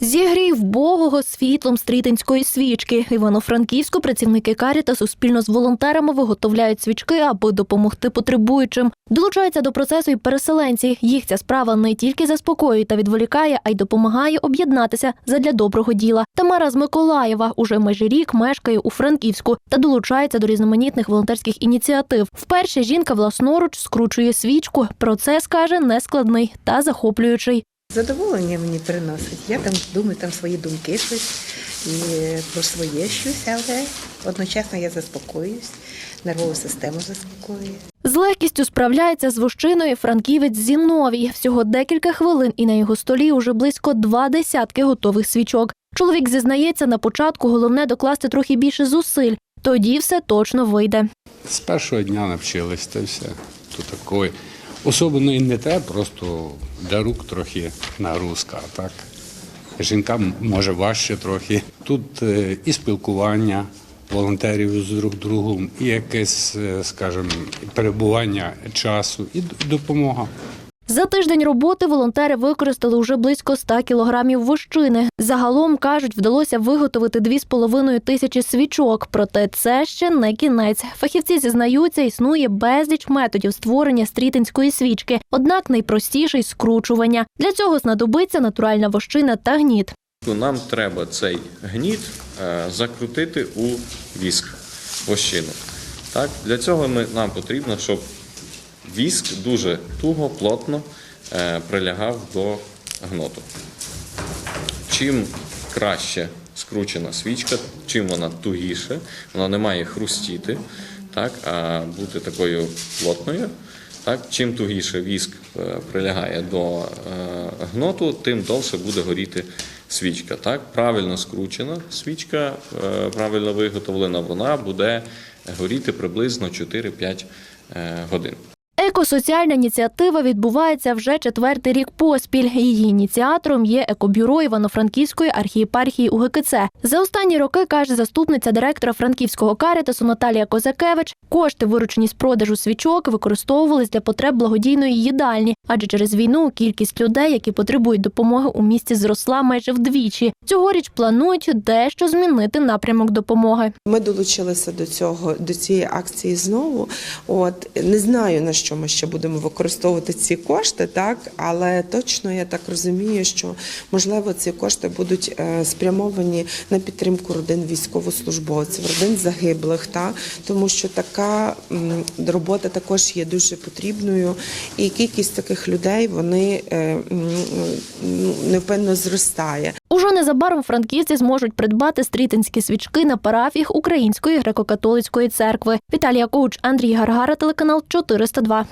Зігрій вбогого світлом стрітинської свічки. Івано-Франківську працівники Каріта суспільно з волонтерами виготовляють свічки, аби допомогти потребуючим. Долучаються до процесу і переселенці. Їх ця справа не тільки заспокоює та відволікає, а й допомагає об'єднатися задля доброго діла. Тамара з Миколаєва уже майже рік мешкає у Франківську та долучається до різноманітних волонтерських ініціатив. Вперше жінка власноруч скручує свічку. Процес каже нескладний та захоплюючий. Задоволення мені приносить. Я там думаю там свої думки щось і про своє щось, але одночасно я заспокоююсь, нервову систему заспокоюю. З легкістю справляється з вощиною франківець Зіновій. Всього декілька хвилин, і на його столі уже близько два десятки готових свічок. Чоловік зізнається, на початку головне докласти трохи більше зусиль. Тоді все точно вийде. З першого дня навчились, та все. Тут такої. Особливо і не те, просто для рук трохи нагрузка, так. Жінкам може важче трохи. Тут е, і спілкування волонтерів з друг другом, і якесь, е, скажімо, перебування часу, і допомога. За тиждень роботи волонтери використали вже близько 100 кілограмів вощини. Загалом кажуть, вдалося виготовити 2,5 тисячі свічок. Проте це ще не кінець. Фахівці зізнаються, існує безліч методів створення стрітинської свічки. Однак найпростіший скручування. Для цього знадобиться натуральна вощина та гніт. Нам треба цей гніт е, закрутити у віск вощину. Так? Для цього ми, нам потрібно, щоб віск дуже туго, плотно е, прилягав до гноту. Чим краще скручена свічка, чим вона тугіше, вона не має хрустіти, так, а бути такою плотною. Так, чим тугіше віск е, прилягає до е, гноту, тим довше буде горіти свічка. Так, правильно скручена свічка, правильно виготовлена, вона буде горіти приблизно 4-5 е, годин. Екосоціальна ініціатива відбувається вже четвертий рік поспіль. Її ініціатором є екобюро Івано-Франківської архієпархії УГКЦ. За останні роки каже заступниця директора Франківського карітасу Наталія Козакевич. Кошти, виручені з продажу свічок, використовувались для потреб благодійної їдальні, адже через війну кількість людей, які потребують допомоги у місті, зросла майже вдвічі. Цьогоріч планують дещо змінити напрямок допомоги. Ми долучилися до цього до цієї акції знову. От не знаю на що ми ще будемо використовувати ці кошти, так але точно я так розумію, що можливо ці кошти будуть е, спрямовані на підтримку родин військовослужбовців, родин загиблих, та тому що така робота також є дуже потрібною, і кількість таких людей вони е, м, м, невпинно зростає. Уже незабаром франківці зможуть придбати стрітинські свічки на парафіях Української греко-католицької церкви. Віталія Коуч, Андрій Гаргара, телеканал 402.